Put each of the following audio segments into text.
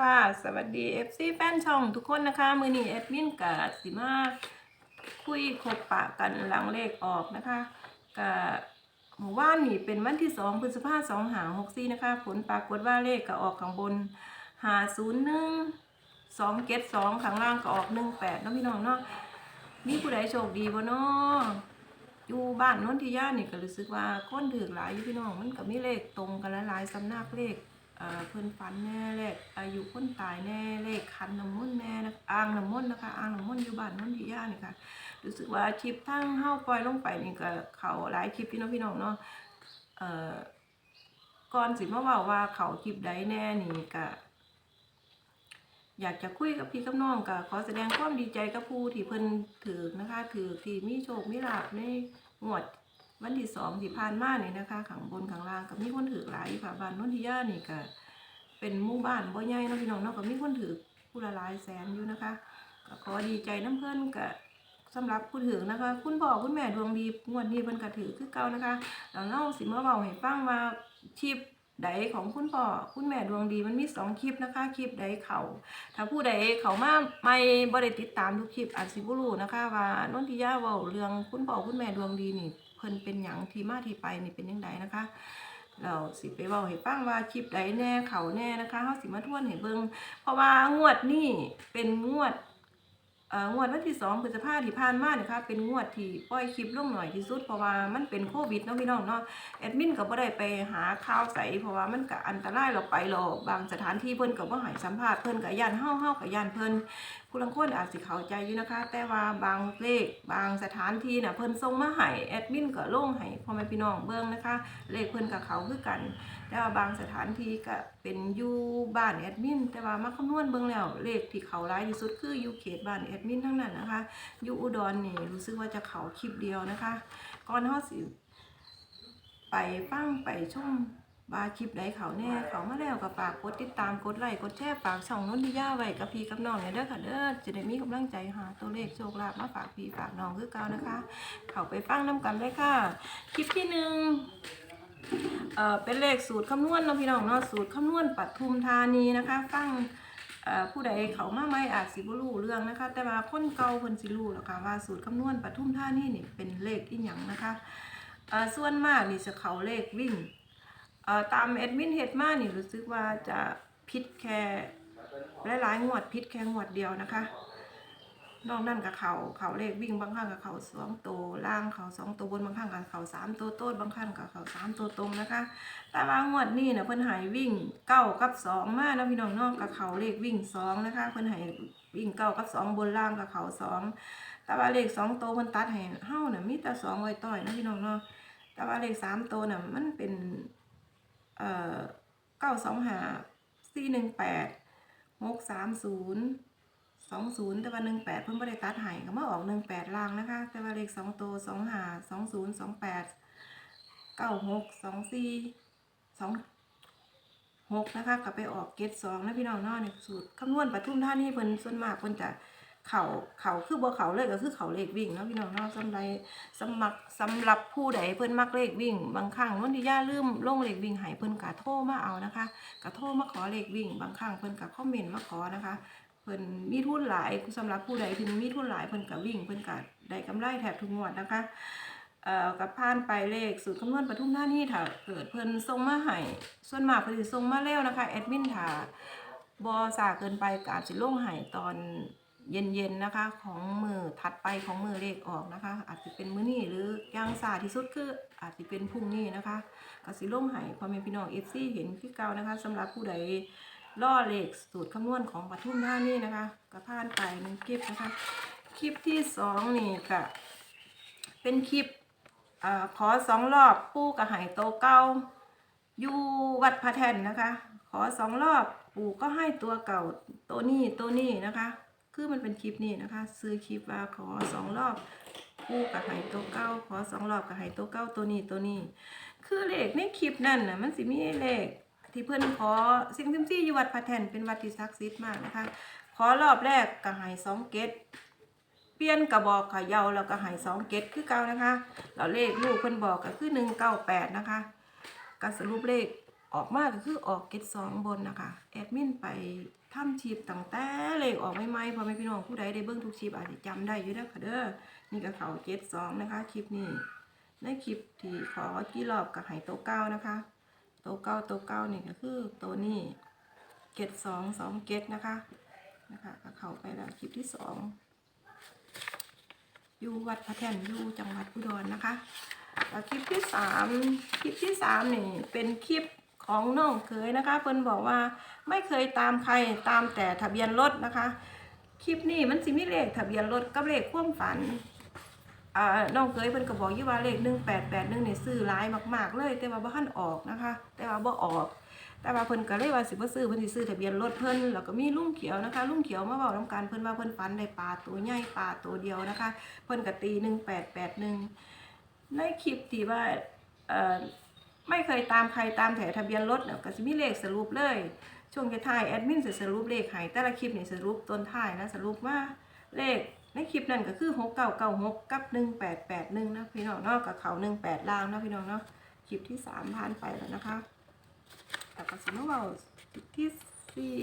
ค่ะ สวัสดี FC แฟนช่องทุกคนนะคะ มือนี้แอดมินกับสิมาคุยคบปะกันหลังเลขออกนะคะกับหมู่ว่านนี่เป็นวันที่สองพฤษภาสองหาหกสี่นะคะ ผลปรากฏว่าเลขก็ออกข้างบนหาศูนย์หนึ่งสองเกตสองข้างล่างก็ออกหนึ่งแปดเนาะพี่น้องเนาะมีผู้ใดโชคดีบ่เนาะอยู่บ้านน้นที่ย่านนี่ก็รู้สึกว่าคนถือหลายอยู่พี่น้องมันก็มีเลขตรงกันหลายๆสำนักเลข เอ่อเพิ่นฝันแน่เลขอายุคนตายแน่เลขคันน้ำมนต์แน่นะอ่างน้ำมนต์นะคะอ่างน้ำมนต์อยู่บ้านนนทิยานี่ค่ะรู้สึกว่าคลิปทั้งเฮาปล่อยลงไปนี่ก็เขาหลายคลิปพี่น้องพี่น้องเนาะเอ่อก่อนสิมาเว้าว่าเขาคลิปใดแน่นี่ก็อยากจะคุยกับพี่กับน้องก็ขอแสดงความดีใจกับผู้ที่เพิ่นถือนะคะถือที่มีโชคมีลาภในงวด วันที่สองที่ผ่านมาเนี่ยนะคะขังบนขังล่างก็มีคนถือหลายค่ะบ้านนนทิยานี่ก็เป็นหมู่บ้านบ่ใหญ่เนาะพี่น้องเนาะก็มีคนถือผู้ละหลายแสนอยู่นะคะก็ขอดีใจน้ำเพิ่อนก็สำหรับผู้ถือนะคะ คุณพ่อคุณแม่ดวงดีงวดนี้เพิ่นก็ถือคือเก่านะคะแล้วเล่าสิมาเว้าให้ฟังว่าคลิปใดของคุณพ่อคุณแม่ดวงดีมันมีสองคลิปนะคะคลิปใดเขาถ้าผู้ใดเขามาไม่บ่ได้ติดตามทุกคลิปอาจสิบ่รู้นะคะว่านนทิยาเว้าเรื่องคุณพ่อคุณแม่ดวงดีนี่ เพิ่นเป็นหยังที่มาที่ไปนี่เป็นยังไงนะคะเราสิไปเว้าให้ฟังว่าคลิปใดแน่เขาแน่นะคะเฮาสิมาทวนให้เบิ่งเพราะว่างวดนี้เป็นงวดเอ่องวดวันที่2พฤษภาที่ผ่านมาเนี่ยค่ะเป็นงวดที่ปล่อยคลิปลงหน่อยที่สุดเพราะว่ามันเป็นโควิดเนาะพี่น้องเนาะแอดมินก็บ่ได้ไปหาข่าวใสเพราะว่ามันก็อันตรายเราไปหรอบางสถานที่เพิ่นก็บ่ให้สัมภาษณ์เพิ่นก็ย่านเฮาเฮาก็ย่านเพิ่นผู้ลังคนอาจสิเข้าใจอยู่นะคะ แต่ว่าบางเลขบางสถานที่น่ะเพิ่นส่งมาให้แอดมินก็ลงให้พ่อแม่พี่น้องเบิ่งนะคะ เลขเพิ่นกับเขาคือกัน แต่ว่าบางสถานที่ก็เป็นอยู่บ้านแอดมินแต่ว่ามาคำนวณเบิ่งแล้วเลขที่เขาร้ายที่สุดคืออยู่เขตบ้านแอดมินทั้งนั้นนะคะอยู่อุดรนี่รู้สึกว่าจะเขาคลิปเดียวนะคะ ก่อนเฮาสิไปฟังไปชม ว่าคลิปใดเขาแน่เขามาแล้วก็ฝากกดติดตามกดไลค์กดแชร์ฝากช่องนนทิยาไว้กับพี่กับน้องเนี่ยเด้อค่ะเด้อจะได้มีกำลังใจหาตัวเลขโชคลาภมาฝากพี่ฝากน้องคือเก่านะคะ เขาไปฟังน้ำกันเลยค่ะ คลิปที่หนึ่งเอ่อเป็นเลขสูตรคำนวณเนาะพี่น้องเนาะสูตรคำนวณปัทุมธานีนะคะ ฟังเอ่อผู้ใดเขามาไม่อาจสิบรู้เรื่องนะคะ แต่ว่าคนเก่าเพิ่นสิรู้แล้วค่ะว่าสูตรคำนวณปัทุมธานีนี่เป็นเลขอีหยังนะคะเออส่วนมากนี่จะเขาเลขวิ่ง ตามแอดมินเฮดมานี่รู้สึกว่าจะพิษแค่หลายๆงวดพิษแค่งวดเดียวนะคะ นอกนั้นกับเขาเขาเลขวิ่งบางครั้งกับเขาสองตัวล่างเขาสองตัวบนบางครั้งกับเขาสามตัวโต้นบางครั้งกับเขาสามตัวตรงนะคะ แต่ว่างวดนี้เนี่ยเพิ่นหายวิ่งเก้ากับสองมาแล้วพี่น้องนอกกับเขาเลขวิ่งสองนะคะเพิ่นหายวิ่งเก้ากับสองบนล่างกับเขาสองแต่ว่าเลขสองตัวเพิ่นตัดให้เฮาน่ะมีแต่สองไว้ต่อยนะพี่น้องเนาะแต่ว่าเลขสามตัวน่ะมันเป็น เอ่อเก้าสองหาสี่หนึ่งแปดหกสามศูนย์สองศูนย์แต่ว่าหนึ่งแปดเพิ่นไม่ได้ตัดหายก็มาออกหนึ่งแปดล่างนะคะ แต่ว่าเลขสองตัวสองหาสองศูนย์สองแปดเก้าหกสองสี่สองหกนะคะกลับไปออกเกตสองนะพี่น้องเนาะเนี่ยสูตรคำนวณปทุมท่านนี่เพิ่นส่วนมากเพิ่นจะ เข่าเข่าคือบ่เข่าเลยก็คือเข่าเลขวิ่งเนาะพี่น้องเนาะสำหรับสำหรับสำหรับผู้ใดเพิ่นมักเลขวิ่ง บางครั้งนนทิยาลืมลงเลขวิ่งให้เพิ่นกะโทรมาเอานะคะกะโทรมาขอเลขวิ่ง บางครั้งเพิ่นกะคอมเมนต์มาขอนะคะเพิ่นมีทุนหลายสำหรับผู้ใดที่มีทุนหลายเพิ่นกะวิ่งเพิ่นกะได้กำไรแทบทุกงวดนะคะเอ่อกับผ่านไปเลขสูตรคำนวณปทุมธานี่ถ้าเกิดเพิ่นส่งมาให้ส่วนมากเพิ่นส่งมาแล้วนะคะแอดมินถ้าบ่สาเกินไปกาจสิลงให้ตอน เย็นๆนะคะ ของมือถัดไปของมือเลขออกนะคะ อาจจะเป็นมื้อนี้หรืออย่างสาที่สุดคืออาจจะเป็นพรุ่งนี้นะคะกสิลงให้พ่อแม่พี่น้อง FC เห็นคือเก่านะคะสำหรับผู้ใดล่อเลขสูตรคำนวณของปทุมธานี่นะคะก็ผ่านไปหนึ่งคลิปนะคะ คลิปที่สองนี่ก็เป็นคลิปอ่อขอสองรอบปู่กับไหโตเก้าอยู่วัดพระแท่นนะคะ ขอสองรอบปู่ก็ให้ตัวเก่าตัวนี้ตัวนี้นะคะ คือมันเป็นคลิปนี้นะคะ ซื้อคลิปว่าขอสองรอบคู่กับไหตัวเก้าขอสองรอบกับไหตัวเก้าตัวนี้ตัวนี้ คือเลขในคลิปนั่นน่ะมันสิมีเลขที่เพื่อนขอสิ่งซิมซี่อยู่วัดพระแทนเป็นวัดที่ศักดิ์สิทธิ์มากนะคะ ขอรอบแรกกับไหสองเกตเปลี่ยนกระบอกเขย่าแล้วก็ไหสองเกตคือเก่านะคะแล้วเลขลูกเพิ่นบอกก็คือหนึ่งเก้าแปดนะคะก็สรุปเลขออกมาก็คือออกเกตสองบนนะคะแอดมินไป ทำชีพตั้งแต่เลขออกใหม่ๆพอแม่พี่น้องผู้ใดได้เบิ่งทุกชีพอาจจะจำได้อยู่แล้วค่ะเด้อนี่ก็เขาเกตสองนะคะคลิปนี้ในคลิปที่ขอกี่รอบกับไหโตเก้านะคะโตเก้าโตเก้านี่ก็คือตัวนี้เกตสองสองเกตนะคะนะคะก็เข้าไปแล้วคลิปที่สองอยู่วัดพระแท่นอยู่จังหวัดอุดรนะคะคลิปที่สามคลิปที่สามนี่เป็นคลิป ของน้องเคยนะคะเพิ่นบอกว่าไม่เคยตามใครตามแต่ทะเบียนรถนะคะ คลิปนี้มันสิมีเลขทะเบียนรถกับเลขความฝันอ่าน้องเคยเพิ่นก็บอกอยู่ว่าเลข1881นี่ซื้อหลายมาก ๆ เลย แต่ว่าบ่ทันออกนะคะ แต่ว่าบ่ออก แต่ว่าเพิ่นก็เลยว่าสิบ่ซื้อเพิ่นสิซื้อทะเบียนรถเพิ่นแล้วก็มีลุงเขียวนะคะลุงเขียวมาเว้านํกันเพิ่นว่าเพิ่นฝันได้ปลาตัวใหญ่ปลาตัวเดียวนะคะ เพิ่นก็ตี1881ในคลิปที่ว่าเอ่อ ไม่เคยตามใครตามแถทะเบียนรถเนี่ยก็สิมีเลขสรุปเลย ช่วงท้ายแอดมินสิสรุปเลขให้แต่ละคลิปนี่สรุปต้นท้ายนะสรุปว่าเลขในคลิปนั้นก็คือ6996กับ1881นะพี่น้องเนาะกับเขา18ล่างนะพี่น้องเนาะคลิปที่3ผ่านไปแล้วนะคะแต่ก็สมมติว่าสูตรที่สี่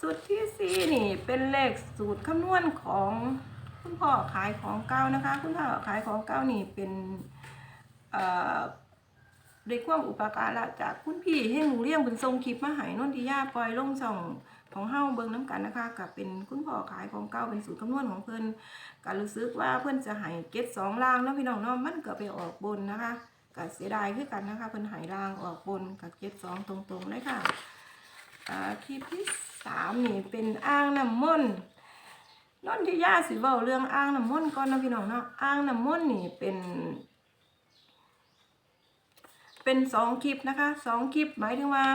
สูตรที่สี่นี่เป็นเลขสูตรคำนวณของคุณพ่อขายของเก่านะคะ คุณพ่อขายของเก่านี่เป็นเอ่อ ด้วยความอุปการะจากคุณพี่ให้หนูเลี้ยงเป็นทรงคลิปมาหายนนทิยาปล่อยลงช่องของเฮาเบิงน้ำกันนะคะกับเป็นคุณพ่อขายของเก่าเป็นสูตรคำนวณของเพิ่อนก็รู้สึกว่าเพิ่อนจะให้เก็ตสองล่างเนาะพี่น้องเนาะมันเก็ไปออกบนนะคะก็เสียดายคือกันนะคะเพิ่อนหายรางออกบนกับเจ็ดสองตรงๆเลยค่ะคลิปที่สามนี่เป็นอ่างน้ำมนต์นนทิยาสิเว้าเรื่องอ่างน้ำมนต์ก่อนนะพี่น้องเนาะอ่างน้ำมนต์นี่เป็น เป็นสองคลิปนะคะสองคลิปหมายถึงว่า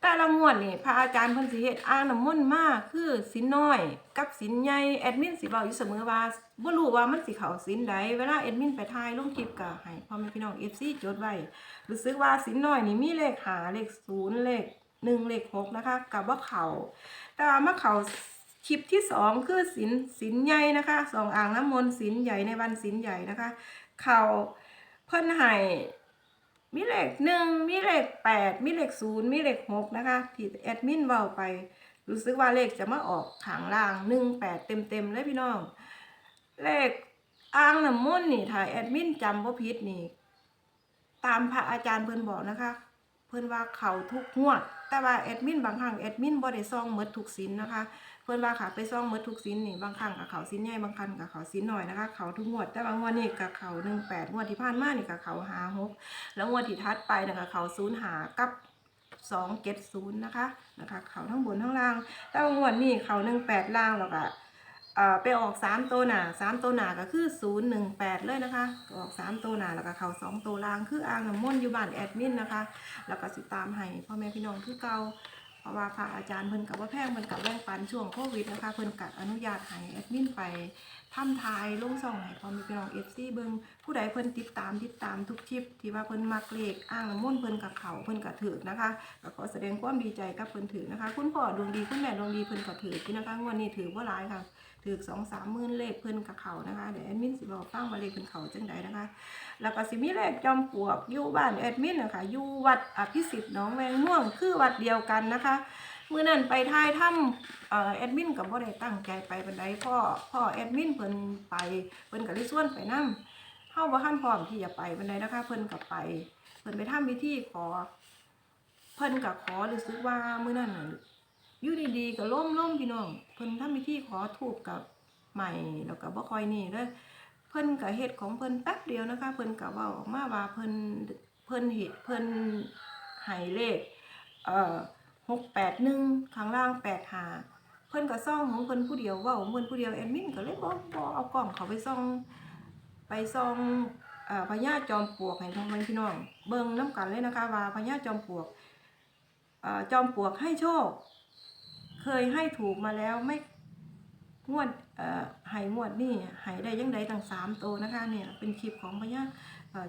แต่ละงวดนี่พระอาจารย์เพิ่นสิเฮ็ดอ่างน้ำมนต์มากคือสินน้อย กับสินใหญ่แอดมินสิเว้าอยู่เสมอว่าบ่รู้ว่ามันสิเข้าสินใดเวลาแอดมินไปถ่ายลงคลิปก็ให้พ่อแม่พี่น้อง FC จดไว้รู้สึกว่าสินน้อยนี่มีเลขหาเลขศูนย์เลขหนึ่งเลขหกนะคะกับว่าเขาแต่ว่ามาเขาคลิปที่สองคือสินสินใหญ่นะคะสองอ่างน้ำมนต์สินใหญ่ในวันสินใหญ่นะคะ เขาเพิ่นให้ มีเลขหนึ่งมีเลขแปดมีเลขศูนย์มีเลขหกนะคะ ที่แอดมินเว้าไป รู้สึกว่าเลขจะมาออกขางล่างหนึ่งแปดเต็มเต็มๆเลยพี่น้อง เลขอ่างน้ำมนต์นี่ถ้ายแอดมินจำว่าผิดนี่ ตามพระอาจารย์เพิ่นบอกนะคะ เพิ่นว่าเขาทุกงวด แต่ว่าแอดมินบางครั้งแอดมินบ่ได้ซองหมดทุกสินนะคะ เพิ่อนว่าค่ะไปซ่องหมดทุกสินนี่บางครั้งกับเขาสินใหญ่บางครั้งกับเขาสินหน้อยนะคะ เขาทุกงวดแต่บางงวดนี่กับเขา18งแปดงวดที่ผ่านมานี่กับเขา56แล้วงวดที่ทัดไปนะกับเขา0หากับ270นย์นะคะนะคะ เขาทั้งบนทั้งล่าง แต่ว่างวดนี้เขา18ล่างแล้วก็เอ่อไปออกสามตัวหนาสามตัวหนาก็คือศูนย์หนึ่งแปดเลยนะคะออกสามตัวหนาแล้วก็เขาสองตัวล่างคืออ่างน้ำมนต์อยู่บ้านแอดมินนะคะ แล้วก็สิตามให้พ่อแม่พี่น้องคือเก่า เพราะว่าพระอาจารย์เพิ่นกับว่าแพงเพิ่นกับแบ่งปันช่วงโควิดนะคะเพิ่นกับอนุญาตให้แอดมินไป ทำทายลงส่องให้พ่อแม่พี่น้องเอฟซีเบิ่งผู้ใดเพิ่นติดตามติดตามทุกคลิปที่ว่าเพิ่นมักเลขอ่างน้ำมนเพิ่นกับเขาเพิ่นกับถือนะคะก็ขอแสดงความดีใจกับเพิ่นถือนะคะ คุณพ่อดวงดีคุณแม่ดวงดีเพิ่นก็ถือที่นะคะงวดนี้ถือว่าหลายค่ะถือสองสามหมื่นเลขเพิ่นกับเขานะคะเดี๋ยวแอดมินสิบอกฟังว่าเลขเพิ่นเขาจังใดนะคะ แล้วก็สิมีเลขจอมปลวกอยู่บ้านแอดมินนะคะอยู่วัดอภิสิทธิ์หนองแวงม่วงคือวัดเดียวกันนะคะ มื่อนั้นไปทายถ้ำเอ่อแอดมินกับบ่ได้ตั้งใจไปบันไดพ่อพ่อแอดมินเพิ่นไปเพิ่นก็เลยชวนไปนํเฮาบ่ทันพร้อมที่จะไปบันไดนะคะ เพิ่นก็ไป เพิ่นไปทำพิธีขอ เพิ่นก็ขอรู้สึกว่ามื้อนั้นน่ะอยู่ดีๆก็ล่มล่มพี่น้อง เพิ่นทำพิธีขอถูกกับใหม่แล้วก็บ่ค่อยนี่เด้อเพิ่นก็เฮ็ดของเพิ่นแป๊บเดียวนะคะ เพิ่นก็เว้าออกมาว่าเพิ่นเพิ่นเฮ็ดเพิ่นให้เลขเอ่อ 681ข้างล่าง85เพิ่นก็ซ่องของเพิ่นผู้เดียวว้าเพิ่นผู้เดียวแอดมินก็เลยบ่บ่เอากล้องเขาไปซ่อง ไปซ่องพญาจอมปลวกให้ทางพี่น้อง เบิ่งนํกันเลยนะคะ ว่าพญาจอมปลวกอจอมปลวกให้โชค เคยให้ถูกมาแล้วไม่งวดเอ่อให้งวดนี่ให้ได้ยังไงตั้งสามโตวนะคะเนี่ยเป็นคลิปของพญา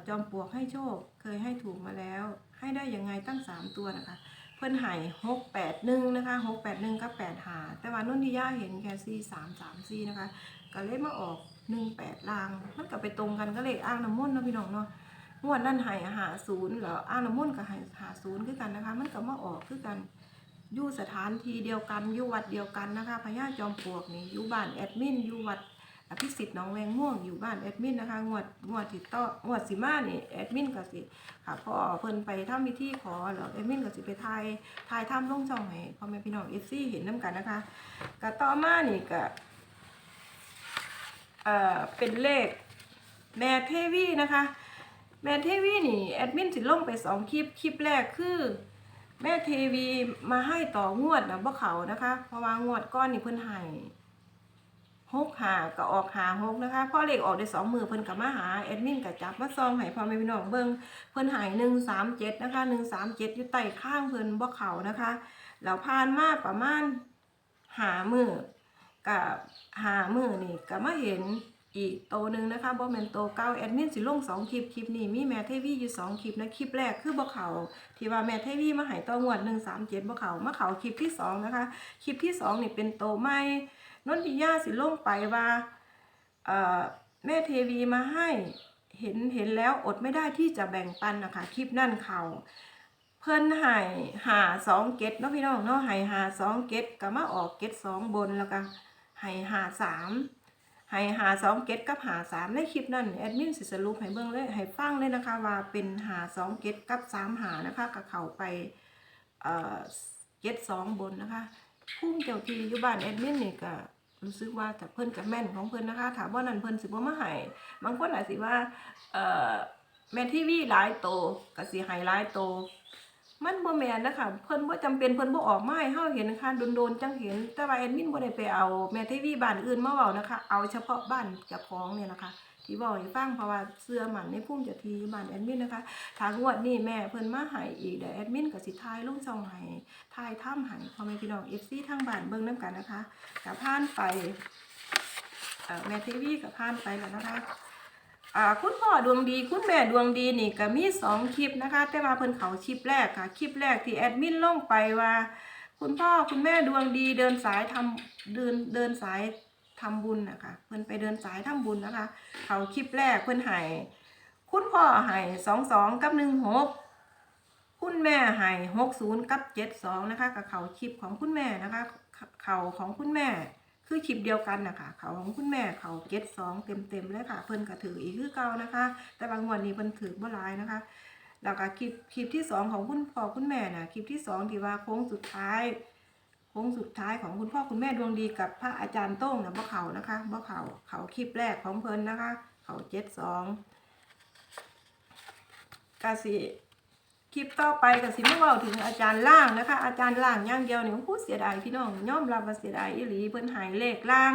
จอมปลวกให้โชค เคยให้ถูกมาแล้ว ให้ได้ยังไงตั้งสามตัวนะคะ พิ่นให้หกแปดหนึ่งนะคะหกแปดหนึ่งกับแปดหาแต่ว่านุ่นที่ย่าเห็นแค่สี่สามสามสี่นะคะก็เลยมาออกหนึ่งแปดลางมันก็ไปตรงกันก็เลยอ้างน้ำมนต์นาะพี่น้องเนาะงวดนั่นให้หาศูนย์แล้วอ้างน้ำมนต์ก็ให้หาศูนย์คือกันนะคะ มันก็มาออกคือกันอยู่สถานที่เดียวกันอยู่วัดเดียวกันนะคะพญาจอมปลวกนี่อยู่บ้านแอดมินอยู่วัด อภิสิทธิ์หนองแวงม่วงอยู่บ้านแอดมินนะคะงวดงวดที่ต่องวดสิมานี่แอดมินก็สิค่ะพอเพิ่นไปทำพิธีขอแล้วแอดมินก็สิไปทายทายทำลงช่องให้พ่อแม่พี่น้อง FC เห็นนํกันนะคะก็ต่อมานี่ก็เอ่อเป็นเลขแม่เทวีนะคะแม่เทวีนี่แอดมินสิลงไปสองคลิปคลิปแรกคือแม่เทวีมาให้ต่องวดนะบ่เขานะคะเพราะว่างวดก้อนนี่เพิ่นให้ หกหาก็ออกหาหกนะคะพ่อเลขออกได้สองมือเพิ่นกับมาหาแอดมินกับจับมาซองให้พ่อแม่พี่น้องเบิ่งเพิ่นหายหนึ่งสามเจ็ดนะคะหนึ่งสามเจ็ดอยู่ใต้ข้างเพิ่นบ่เขานะคะแล้วผ่านมาประมาณหามือกับหามือนี่ก็มาเห็นอีกโตหนึ่งนะคะบ่แมนโตเก้าแอดมินสิลงสองคลิปคลิปนี้มีแม่เทวีอยู่สองคลิปนะคลิปแรกคือบ่เขาที่ว่าแม่เทวีมาหายตัวงวดหนึ่งสามเจ็ดบ่เขามาเขาคลิปที่สองนะคะคลิปที่สองนี่เป็นโตวใหม่ นนทิยาสิลงไปว่าแม่เทวีมาให้เห็นเห็นแล้วอดไม่ได้ที่จะแบ่งปันนะคะคลิปนั่นเขาเพิ่นหายหาสองเกตเนาะพี่น้องเนาะหายหาสองเกตก็มาออกเกตสองบนแล้วก็หายหาสามให้หาสองเกตกับหาสามในคลิปนั้นแอดมินสิสรุปให้เบิ่งเลยให้ฟังเลยนะคะว่าเป็นหาสองเกตกับสามหานะคะกับเขาไปเอ่อเกตสองบนนะคะ พุ่มเจ้าที่อยู่บ้านแอดมินนี่ก็รู้สึกว่าจะเพิ่นกับแม่นของเพิ่นนะคะถามว่านั่นเพิ่นสิบ่มาให้บางคนอาจสิว่าเอ่อแม่ทีวีหลายโตก็สิให้หลายโต มันบ่แม่นนะคะเพิ่นบ่จำเป็นเพิ่นบ่ออกมาให้เฮาเห็นนะคะโดนๆจังเห็น แต่ว่าแอดมินบ่ได้ไปเอาแม่ทีวีบ้านอื่นมาเว้านะคะ เอาเฉพาะบ้านเจ้าของเนี่ยนะคะ ที่บอกให้ฟังเพราะว่าเสื้อมันในพุ่มจะทีบ้านแอดมินนะคะทางวดนี้แม่เพิ่นมาให้อีกเดี๋ยวแอดมินก็สิทายลงช่องให้ทายถ้ำให้พ่อแม่พี่น้อง FC ทางบ้านเบิ่งนํกันนะคะกับผ่านไปเอ่อแม่ทีวีกับผ่านไปแล้วนะคะ อ่าคุณพ่อดวงดี คุณแม่ดวงดีนี่ก็มีสองคลิปนะคะ แต่ว่าเพิ่นเขาคลิปแรกค่ะ คลิปแรกที่แอดมินลงไปว่า คุณพ่อคุณแม่ดวงดีเดินสายทำเดินเดินสายทำบุญนะคะเพิ่นไปเดินสายทำบุญนะคะ เขาคลิปแรกเพิ่นให้คุณพ่อให้สองสองกับหนึ่งหกคุณแม่ให้หกศูนย์กับเจ็ดสองนะคะกับเขาคลิปของคุณแม่นะคะ เขาของคุณแม่ คือคลิปเดียวกันนะคะเขาของคุณแม่เขาเก็ตสองเต็มเต็มๆเลยค่ะ เพิ่นก็ถืออีกคือเก่านะคะ แต่บางวันนี้เพิ่นถือบ่หลายนะคะแล้วก็คลิปคลิปที่สองของคุณพ่อคุณแม่นะคลิปที่สองที่ว่าโค้งสุดท้ายโค้งสุดท้ายของคุณพ่อคุณแม่ดวงดีกับพระอาจารย์โต้งนะบ่เขานะคะบ่เขาเขาคลิปแรกของเพิ่นนะคะ เขาเจ็ดสองกสิ คลิปต่อไปก็สิมาเว้าถึงอาจารย์ล่างนะคะ อาจารย์ล่างอย่างเดียวเนี่ยพูดเสียดายพี่น้องย่อมรับว่าเสียดายอีหลีเพิ่นหายเลขล่าง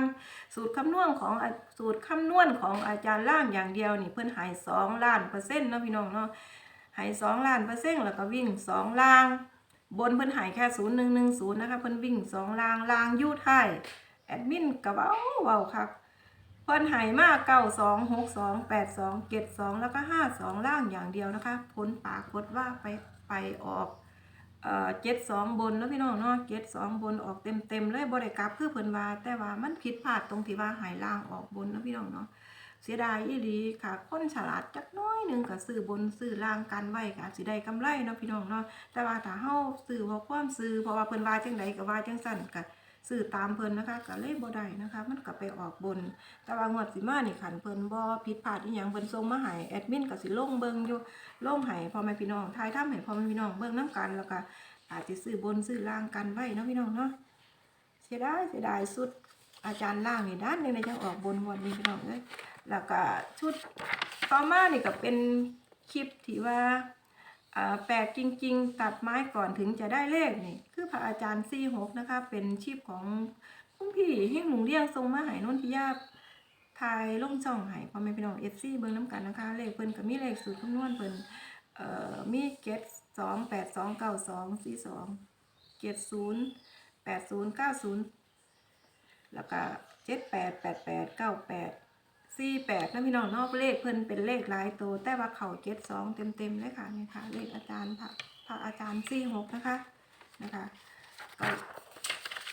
สูตรคำนวณของสูตรคำนวณของอาจารย์ล่างอย่างเดียวนี่เพิ่นหายสองล้านเปอร์เซ็นต์เนาะพี่น้องเนาะหายสองล้านเปอร์เซ็นต์แล้วก็วิ่งสองล่าง บนเพิ่นหายแค่ศูนย์หนึ่งหนึ่งศูนย์นะคะเพิ่นวิ่งสองล่างล่างยู่ท้ายแอดมินก็เว้าเว้าคัก เพิ่นหายมากเก้าสองหกสองแปดสองเจ็ดสองแล้วก็ห้าสองล่างอย่างเดียวนะคะ ผลปรากฏว่าไปไปออกเอ่อเจ็ดสองบนแล้วพี่น้องเนาะเจ็ดสองบนออกเต็มเต็มเลยบริกลับคือเพิ่นว่า แต่ว่ามันผิดพลาดตรงที่ว่าหายล่างออกบนแล้วพี่น้องเนาะเสียดายอีหลีค่ะคนฉลาดจักน้อยหนึ่งก็ซื้อบนซื้อล่างกันไว้ก็อาจสิได้กำไรเนาะพี่น้องเนาะแต่ว่าถ้าเฮาซื้อเพราะความซื้อเพราะว่าเพิ่นว่าจังไดก็ว่าจังซั่นก็ ซื้อตามเพิ่นนะคะก็เลยบ่ได้นะคะ มันก็ไปออกบน แต่ว่างวดสิมานี่ขันเพิ่นบ่ผิดพลาดอีหยังเพิ่นส่งมาให้แอดมินก็สิลงเบิ่งอยู่ลงให้พ่อแม่พี่น้องทายทำให้พ่อแม่พี่น้องเบิ่งนํกันแล้วก็อาจจะซื้อบนซื้อล่างกันไว้เนาะพี่น้องเนาะเสียดายเสียดายสุดอาจารย์ล่างนี่ด้านหนึงในจังออกบนวดนี้พี่น้องเอ้ยแล้วก็ชุดต่อมานี่ก็เป็นคลิปที่ว่า แปลกจริง ๆ ตัดไม้ก่อนถึงจะได้เลขนี่ คือพระอาจารย์46นะคะ เป็นชีพของคุณพี่เฮงหนุ่งเลี้ยงทรงมาหายนนทิยาทายล่งช่องให้พ่อแม่พี่น้องเอฟซีเบิ่งน้ำกันนะคะ เลขเพิ่นก็มีเลขสูตรคำนวณเพิ่นเอ่อมีเกตสองแปดสองเก้าสองสี่สองเกตศูนย์แปดศูนย์เก้าศูนย์แล้วก็เจ็ดแปดแปดแปดเก้าแปด สี่แปดนะพี่น้องนอกเลขเพิ่นเป็นเลขหลายตัวแต่ว่าเข่าเจ็ดสองเต็มเต็มๆเลยค่ะนี่ค่ะ เลขอาจารย์พระพระอาจารย์สี่หกนะคะนะคะก็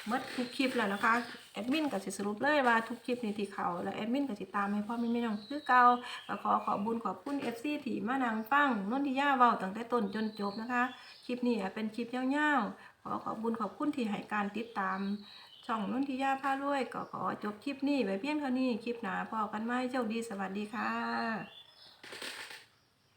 หมดทุกคลิปแล้วนะคะแอดมินก็สิสรุปเลยว่าทุกคลิปนี้ที่เขาแล้วแอดมินก็สิตามให้พ่อแม่พี่น้องคือเก่าก็ขอขอบุญขอบคุณ FC ที่มานังฟังนนทิยาเว้าตั้งแต่ต้นจนจบนะคะ คลิปนี้เป็นคลิปยาวๆขอขอบุญขอบคุณที่ให้การติดตาม ช่องนุ่นทิยาพารวยก็ขอจบคลิปนี้ไว้เพียงเท่านี้คลิปหน้าพอกันไหมโชคดีสวัสดีค่ะ